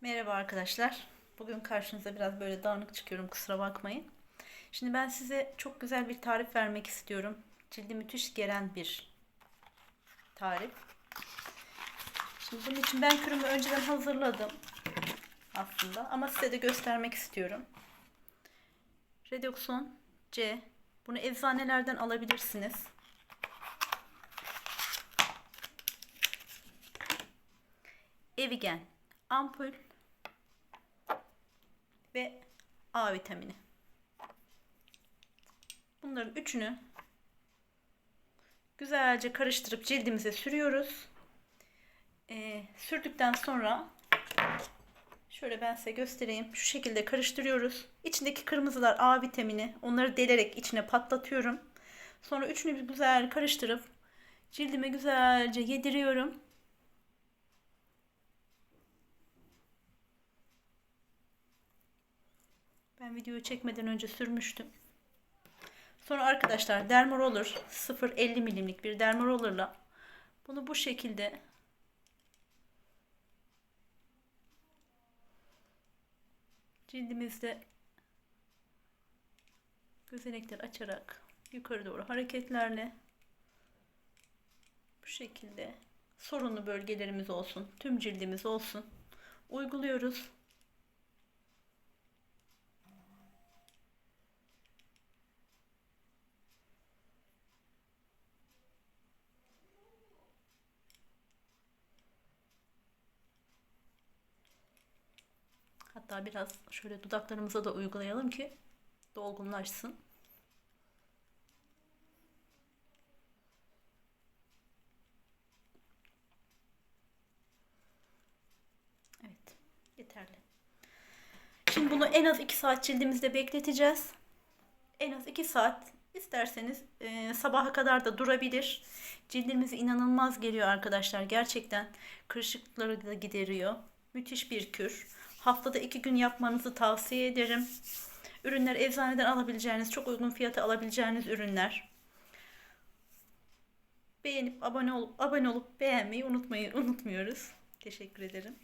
Merhaba arkadaşlar. Bugün karşınıza biraz böyle dağınık çıkıyorum kusura bakmayın. Şimdi ben size çok güzel bir tarif vermek istiyorum. Cildi müthiş gelen bir tarif. Şimdi bunun için ben kürümü önceden hazırladım aslında ama size de göstermek istiyorum. Redoxon C. Bunu eczanelerden alabilirsiniz. Evigen ampul ve A vitamini. Bunların üçünü güzelce karıştırıp cildimize sürüyoruz. Ee, sürdükten sonra şöyle ben size göstereyim. Şu şekilde karıştırıyoruz. İçindeki kırmızılar A vitamini. Onları delerek içine patlatıyorum. Sonra üçünü güzel karıştırıp cildime güzelce yediriyorum. Ben videoyu çekmeden önce sürmüştüm. Sonra arkadaşlar Dermaroller 0.50 milimlik bir Dermaroller'la bunu bu şekilde cildimizde gözenekler açarak yukarı doğru hareketlerle bu şekilde sorunlu bölgelerimiz olsun, tüm cildimiz olsun uyguluyoruz. Hatta biraz şöyle dudaklarımıza da uygulayalım ki dolgunlaşsın. Evet, yeterli. Şimdi bunu en az 2 saat cildimizde bekleteceğiz. En az 2 saat isterseniz e, sabaha kadar da durabilir. Cildimize inanılmaz geliyor arkadaşlar. Gerçekten kırışıklıkları da gideriyor. Müthiş bir kür. Haftada 2 gün yapmanızı tavsiye ederim. Ürünler eczaneden alabileceğiniz, çok uygun fiyata alabileceğiniz ürünler. Beğenip abone olup abone olup beğenmeyi unutmayın, unutmuyoruz. Teşekkür ederim.